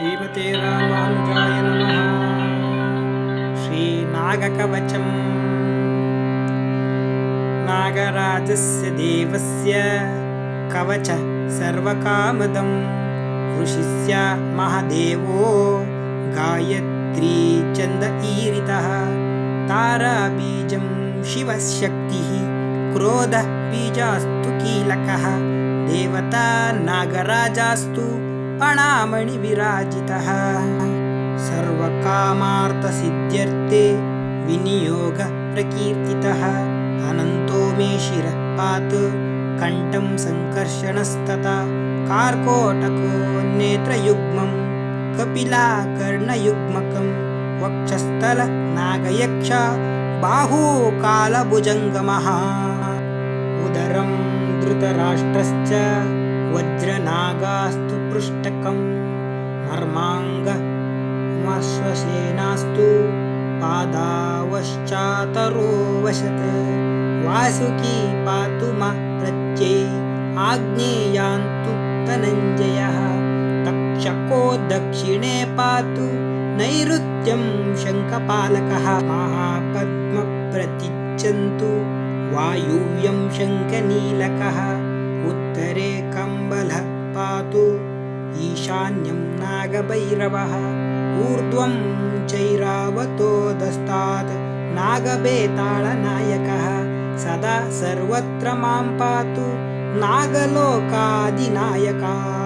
श्रीमते रामानुजाय नमः। श्रीनागकवचम्। नागराजस्य देवस्य कवच सर्वकामदं ऋषिस्य महादेवो गायत्री चन्द ईरितः। ताराबीजं शिवशक्तिः क्रोधबीजास्तु कीलकः। देवता नागराजास्तु अणामणिविराजितः सर्वकामार्थसिद्ध्यर्थे विनियोगप्रकीर्तितः। अनन्तो मे शिरः पातु कण्ठं सङ्कर्षणस्तथा। कार्कोटको नेत्रयुग्मं कपिलाकर्णयुग्मकं वक्षस्थलनागयक्ष बाहूकालभुजङ्गमः। उदरं धृतराष्ट्रश्च पृष्ठकं मर्माङ्गमश्वसेनास्तु पादावश्चातरोवशत् वासुकी पातु मा प्रत्ये आग्नेयान्तु धनञ्जयः तक्षको दक्षिणे पातु नैऋत्यं शङ्खपालकः। महापद्मप्रतिच्छन्तु वायुव्यं शङ्खनीलकः ईशान्यं नागभैरवः ऊर्ध्वं चैरावतोदस्तात् नागबेताळनायकः। सदा सर्वत्र मां पातु नागलोकादिनायकाः